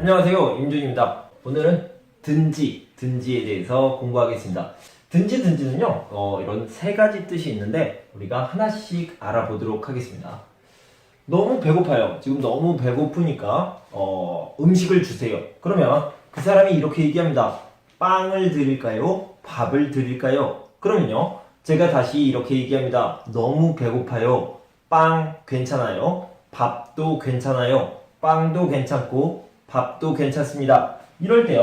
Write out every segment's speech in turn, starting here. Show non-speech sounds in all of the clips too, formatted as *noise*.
안녕하세요. 임준입니다. 오늘은 든지, 든지에 대해서 공부하겠습니다. 든지, 든지는요, 어, 이런 세 가지 뜻이 있는데, 우리가 하나씩 알아보도록 하겠습니다. 너무 배고파요. 지금 너무 배고프니까, 어, 음식을 주세요. 그러면 그 사람이 이렇게 얘기합니다. 빵을 드릴까요? 밥을 드릴까요? 그러면요, 제가 다시 이렇게 얘기합니다. 너무 배고파요. 빵 괜찮아요. 밥도 괜찮아요. 빵도 괜찮고 밥도 괜찮습니다. 이럴 때요.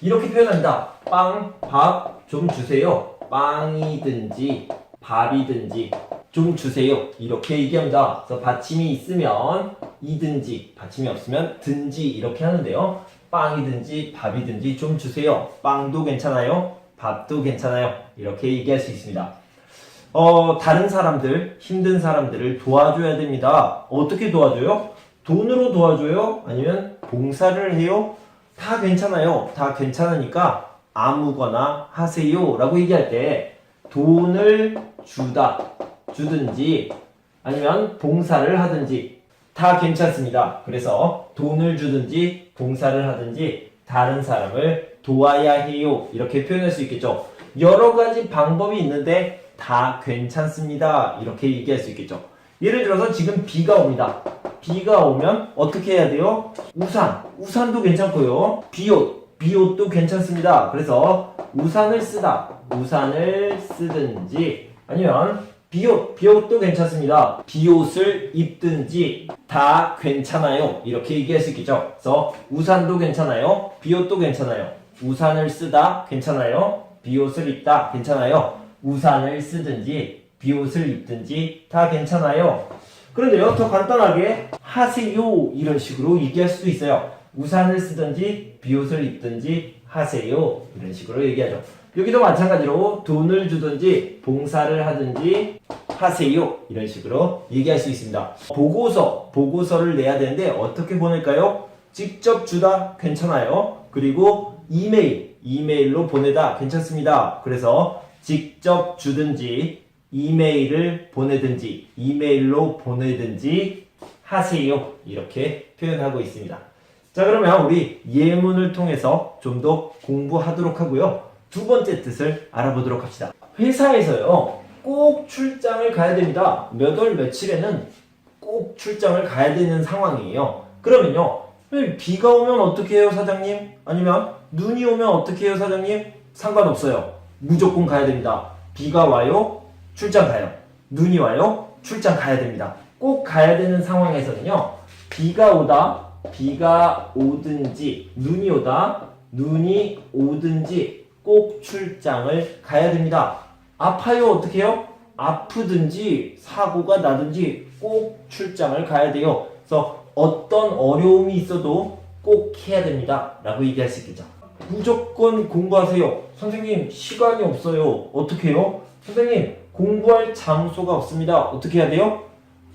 이렇게 표현합니다. 빵, 밥 좀 주세요. 빵이든지 밥이든지 좀 주세요. 이렇게 얘기합니다. 그래서 받침이 있으면 이든지 받침이 없으면 든지 이렇게 하는데요. 빵이든지 밥이든지 좀 주세요. 빵도 괜찮아요. 밥도 괜찮아요. 이렇게 얘기할 수 있습니다. 어, 다른 사람들, 힘든 사람들을 도와줘야 됩니다. 어떻게 도와줘요? 돈으로 도와줘요? 아니면 봉사를 해요? 다 괜찮아요. 다 괜찮으니까 아무거나 하세요. 라고 얘기할 때 돈을 주다, 주든지 아니면 봉사를 하든지 다 괜찮습니다. 그래서 돈을 주든지 봉사를 하든지 다른 사람을 도와야 해요. 이렇게 표현할 수 있겠죠. 여러 가지 방법이 있는데 다 괜찮습니다. 이렇게 얘기할 수 있겠죠. 예를 들어서 지금 비가 옵니다. 비가 오면 어떻게 해야 돼요? 우산. 우산도 괜찮고요. 비옷. 비옷도 괜찮습니다. 그래서 우산을 쓰다. 우산을 쓰든지 아니면 비옷. 비옷도 괜찮습니다. 비옷을 입든지 다 괜찮아요. 이렇게 얘기할 수 있겠죠. 그래서 우산도 괜찮아요. 비옷도 괜찮아요. 우산을 쓰다 괜찮아요. 비옷을 입다 괜찮아요. 우산을 쓰든지 비옷을 입든지 다 괜찮아요. 그런데요, 더 간단하게 하세요 이런 식으로 얘기할 수도 있어요. 우산을 쓰든지 비옷을 입든지 하세요 이런 식으로 얘기하죠. 여기도 마찬가지로 돈을 주든지 봉사를 하든지 하세요 이런 식으로 얘기할 수 있습니다. 보고서 보고서를 내야 되는데 어떻게 보낼까요? 직접 주다 괜찮아요. 그리고 이메일 이메일로 보내다 괜찮습니다. 그래서 직접 주든지 이메일을 보내든지 이메일로 보내든지 하세요. 이렇게 표현하고 있습니다. 자, 그러면 우리 예문을 통해서 좀 더 공부하도록 하고요. 두 번째 뜻을 알아보도록 합시다. 회사에서요, 꼭 출장을 가야 됩니다. 몇 월 며칠에는 꼭 출장을 가야 되는 상황이에요. 그러면요, 비가 오면 어떻게 해요, 사장님? 아니면 눈이 오면 어떻게 해요, 사장님? 상관없어요. 무조건 가야 됩니다. 비가 와요, 출장 가요. 눈이 와요, 출장 가야 됩니다. 꼭 가야 되는 상황에서는요, 비가 오다, 비가 오든지, 눈이 오다, 눈이 오든지 꼭 출장을 가야 됩니다. 아파요, 어떻게 해요? 아프든지, 사고가 나든지 꼭 출장을 가야 돼요. 그래서 어떤 어려움이 있어도 꼭 해야 됩니다. 라고 얘기할 수 있겠죠. 무조건 공부하세요. 선생님, 시간이 없어요. 어떻게 해요? 선생님, 공부할 장소가 없습니다. 어떻게 해야 돼요?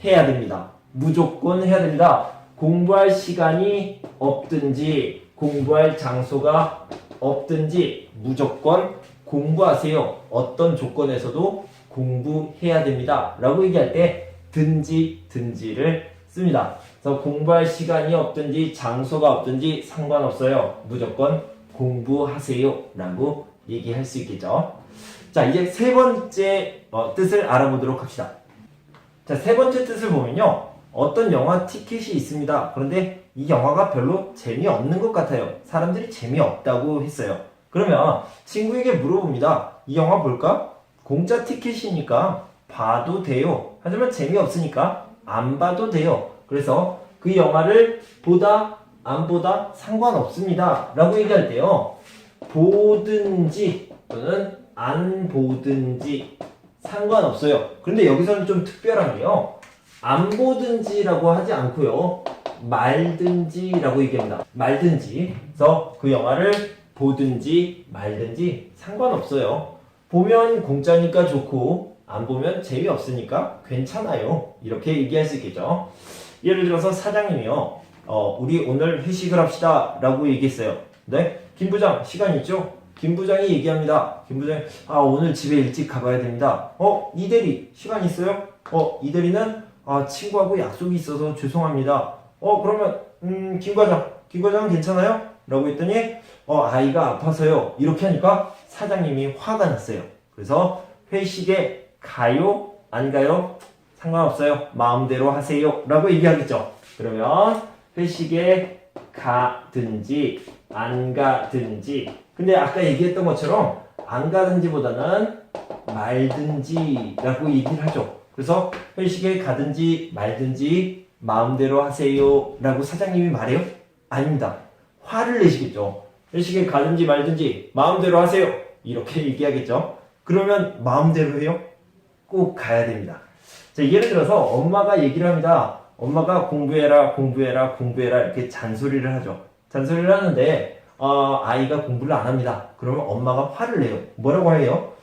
해야 됩니다. 무조건 해야 됩니다. 공부할 시간이 없든지, 공부할 장소가 없든지, 무조건 공부하세요. 어떤 조건에서도 공부해야 됩니다. 라고 얘기할 때, 든지, 든지를 씁니다. 그래서 공부할 시간이 없든지, 장소가 없든지 상관없어요. 무조건 공부하세요. 라고 얘기할 수 있겠죠. 자, 이제 세 번째 어, 뜻을 알아보도록 합시다. 자, 세 번째 뜻을 보면요. 어떤 영화 티켓이 있습니다. 그런데 이 영화가 별로 재미없는 것 같아요. 사람들이 재미없다고 했어요. 그러면 친구에게 물어봅니다. 이 영화 볼까? 공짜 티켓이니까 봐도 돼요. 하지만 재미없으니까 안 봐도 돼요. 그래서 그 영화를 보다 안 보다 상관없습니다. 라고 얘기할 때요. 보든지 또는 안 보든지 상관없어요. 그런데 여기서는 좀 특별한 게요. 안 보든지라고 하지 않고요. 말든지라고 얘기합니다. 말든지. 그래서 그 영화를 보든지 말든지 상관없어요. 보면 공짜니까 좋고 안 보면 재미없으니까 괜찮아요. 이렇게 얘기할 수 있겠죠. 예를 들어서 사장님이요. 어, 우리 오늘 회식을 합시다. 라고 얘기했어요. 네? 김 부장, 시간 있죠? 김 부장이 얘기합니다. 김 부장이, 아, 오늘 집에 일찍 가봐야 됩니다. 어, 이 대리, 시간 있어요? 어, 이 대리는, 아, 친구하고 약속이 있어서 죄송합니다. 어, 그러면, 음, 김 과장, 김 과장은 괜찮아요? 라고 했더니 어, 아이가 아파서요. 이렇게 하니까 사장님이 화가 났어요. 그래서 회식에 가요? 안 가요? 상관없어요. 마음대로 하세요. 라고 얘기하겠죠. 그러면 회식에 가든지 안 가든지 근데 아까 얘기했던 것처럼 안 가든지보다는 말든지라고 얘기를 하죠. 그래서 회식에 가든지 말든지 마음대로 하세요 라고 사장님이 말해요? 아닙니다. 화를 내시겠죠. 회식에 가든지 말든지 마음대로 하세요. 이렇게 *laughs* 얘기하겠죠. 그러면 마음대로 해요? 꼭 가야 됩니다. 자, 예를 들어서 엄마가 얘기를 합니다. 엄마가 공부해라, 공부해라, 공부해라 이렇게 잔소리를 하죠. 잔소리를 하는데 어, 아이가 공부를 안 합니다. 그러면 엄마가 화를 내요. 뭐라고 해요?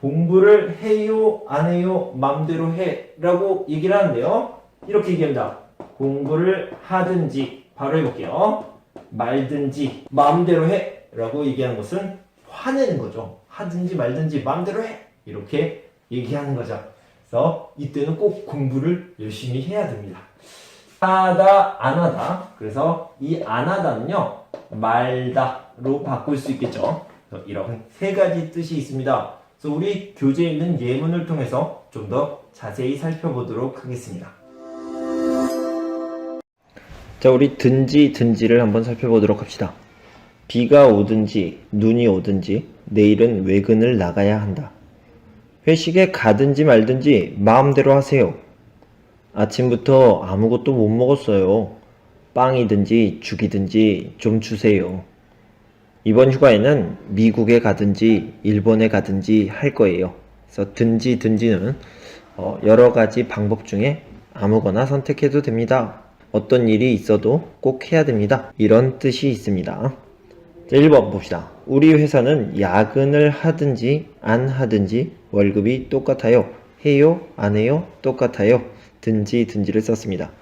공부를 해요, 안 해요, 맘대로 해 라고 얘기를 하는데요. 이렇게 얘기합니다. 공부를 하든지 바로 해볼게요. 말든지 마음대로 해 라고 얘기하는 것은 화내는 거죠. 하든지 말든지 마음대로 해 이렇게 얘기하는 거죠. 그래서 이때는 꼭 공부를 열심히 해야 됩니다. 하다 안 하다 그래서 이 안 하다는요 말다로 바꿀 수 있겠죠. 이런 세 가지 뜻이 있습니다. 그래서 우리 교재에 있는 예문을 통해서 좀 더 자세히 살펴보도록 하겠습니다. 자, 우리 든지 든지를 한번 살펴보도록 합시다. 비가 오든지 눈이 오든지 내일은 외근을 나가야 한다. 회식에 가든지 말든지 마음대로 하세요. 아침부터 아무것도 못 먹었어요. 빵이든지 죽이든지 좀 주세요. 이번 휴가에는 미국에 가든지 일본에 가든지 할 거예요. 그래서 든지 든지는 어, 여러 가지 방법 중에 아무거나 선택해도 됩니다. 어떤 일이 있어도 꼭 해야 됩니다. 이런 뜻이 있습니다. 자, 1번 봅시다. 우리 회사는 야근을 하든지 안 하든지 월급이 똑같아요. 해요? 안 해요? 똑같아요. 든지 든지를 썼습니다.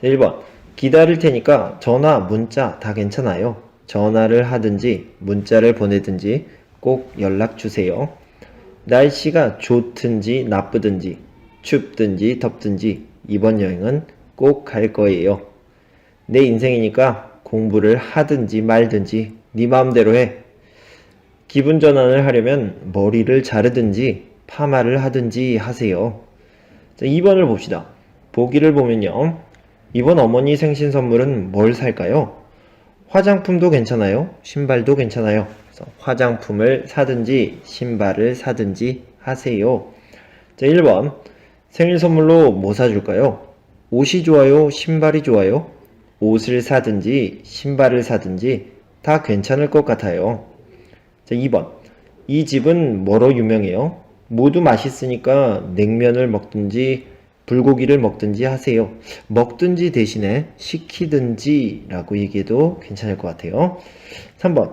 자, 1번 기다릴 테니까 전화, 문자 다 괜찮아요. 전화를 하든지 문자를 보내든지 꼭 연락 주세요. 날씨가 좋든지 나쁘든지 춥든지 덥든지 이번 여행은 꼭 갈 거예요. 내 인생이니까 공부를 하든지 말든지 네 마음대로 해. 기분 전환을 하려면 머리를 자르든지 파마를 하든지 하세요. 자, 2번을 봅시다. 보기를 보면요. 이번 어머니 생신 선물은 뭘 살까요? 화장품도 괜찮아요. 신발도 괜찮아요. 화장품을 사든지 신발을 사든지 하세요. 자, 1번. 생일 선물로 뭐 사줄까요? 옷이 좋아요? 신발이 좋아요? 옷을 사든지 신발을 사든지 다 괜찮을 것 같아요. 자, 2번. 이 집은 뭐로 유명해요? 모두 맛있으니까 냉면을 먹든지 불고기를 먹든지 하세요. 먹든지 대신에 시키든지 라고 얘기해도 괜찮을 것 같아요. 3번.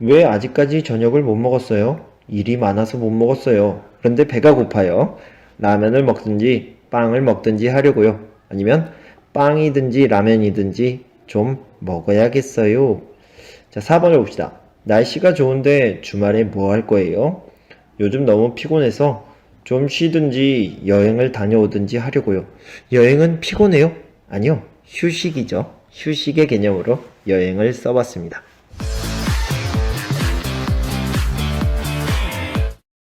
왜 아직까지 저녁을 못 먹었어요? 일이 많아서 못 먹었어요. 그런데 배가 고파요. 라면을 먹든지 빵을 먹든지 하려고요. 아니면 빵이든지 라면이든지 좀 먹어야겠어요. 자, 4번을 봅시다. 날씨가 좋은데 주말에 뭐 할 거예요? 요즘 너무 피곤해서 좀 쉬든지 여행을 다녀오든지 하려고요. 여행은 피곤해요? 아니요. 휴식이죠. 휴식의 개념으로 여행을 써봤습니다.